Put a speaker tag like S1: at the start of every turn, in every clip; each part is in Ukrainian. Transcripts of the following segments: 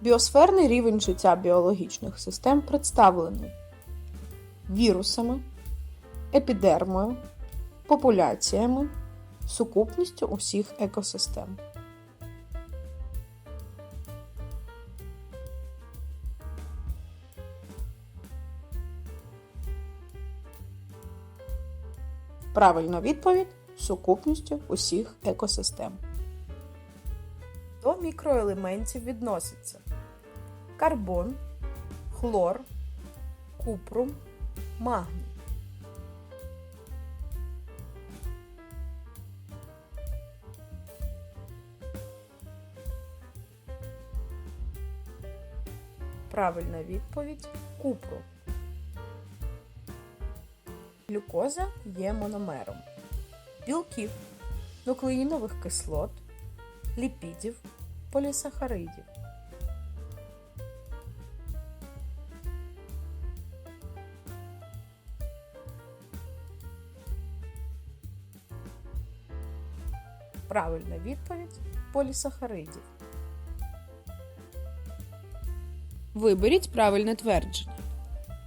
S1: Біосферний рівень життя біологічних систем представлений вірусами, епідермою, популяціями, сукупністю усіх екосистем. Правильна відповідь сукупністю усіх екосистем. До мікроелементів відносяться карбон, хлор, купрум, магній. Правильна відповідь купрум. Глюкоза є мономером білків, нуклеїнових кислот, ліпідів, полісахаридів. Правильна відповідь полісахаридів. Виберіть правильне твердження.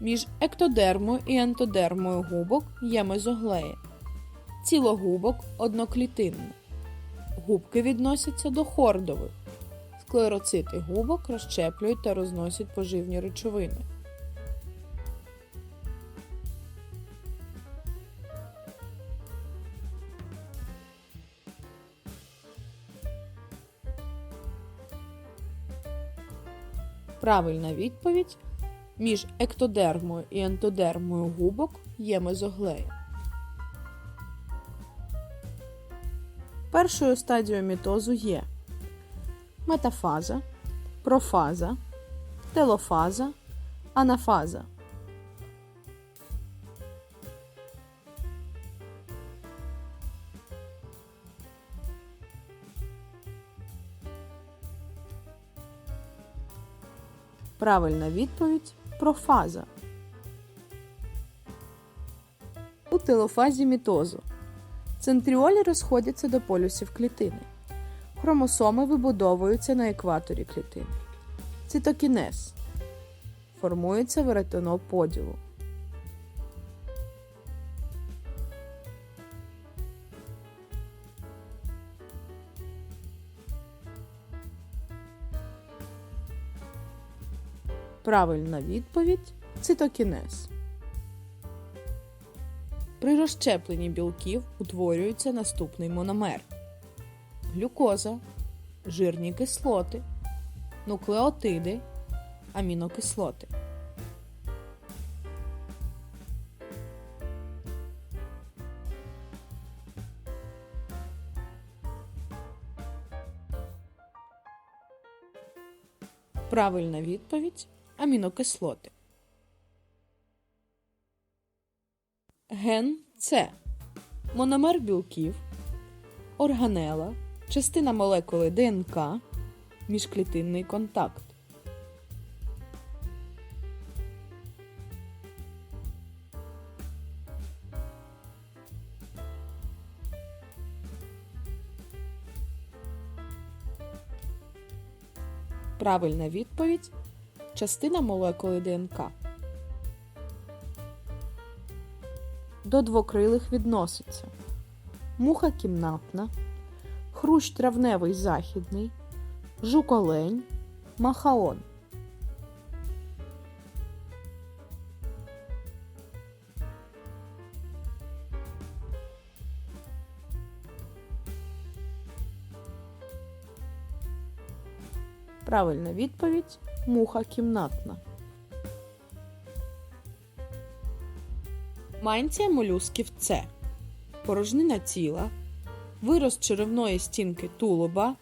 S1: Між ектодермою і ентодермою губок є мезоглеї. Цілогубок одноклітинний. Губки відносяться до хордових. Склероцити губок розщеплюють та розносять поживні речовини. Правильна відповідь між ектодермою і ентодермою губок є мезоглеї. Першою стадією мітозу є метафаза, профаза, телофаза, анафаза. Правильна відповідь профаза. У телофазі мітозу Центріолі розходяться до полюсів клітини. Хромосоми вибудовуються на екваторі клітини. Цитокінез. Формується веретено поділу. Правильна відповідь цитокінез. При розщепленні білків утворюється наступний мономер: глюкоза, жирні кислоти, нуклеотиди, амінокислоти. Правильна відповідь амінокислоти. Ген С. Мономер білків, органела, частина молекули ДНК, міжклітинний контакт. Правильна відповідь частина молекули ДНК. До двокрилих відноситься муха кімнатна, хрущ травневий західний, жуколень, махаон. Правильна відповідь муха кімнатна. Манція молюсків С. Порожнина тіла, вирос черевної стінки тулуба,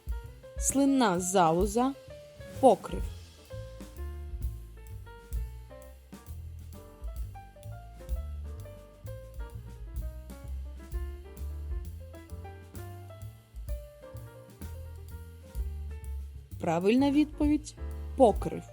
S1: слинна залоза, покрив. Правильна відповідь покрив.